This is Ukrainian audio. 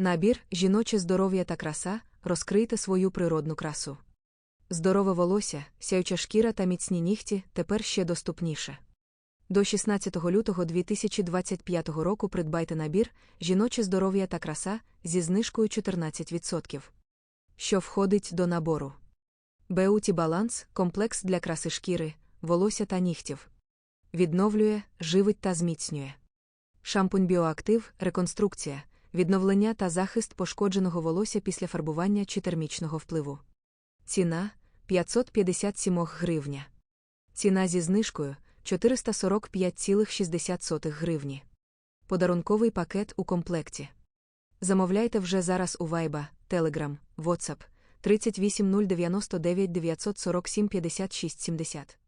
Набір жіноче здоров'я та краса розкрийте свою природну красу. Здорове волосся, сяюча шкіра та міцні нігті тепер ще доступніше. До 16 лютого 2025 року придбайте набір жіноче здоров'я та краса зі знижкою 14%. Що входить до набору? Беуті Баланс комплекс для краси шкіри, волосся та нігтів. Відновлює, живить та зміцнює. Шампунь Біоактив реконструкція, відновлення та захист пошкодженого волосся після фарбування чи термічного впливу. Ціна 557 гривня. Ціна зі знижкою 445,60 гривні. Подарунковий пакет у комплекті. Замовляйте вже зараз у Viber, Telegram, WhatsApp 38099 947 56 70.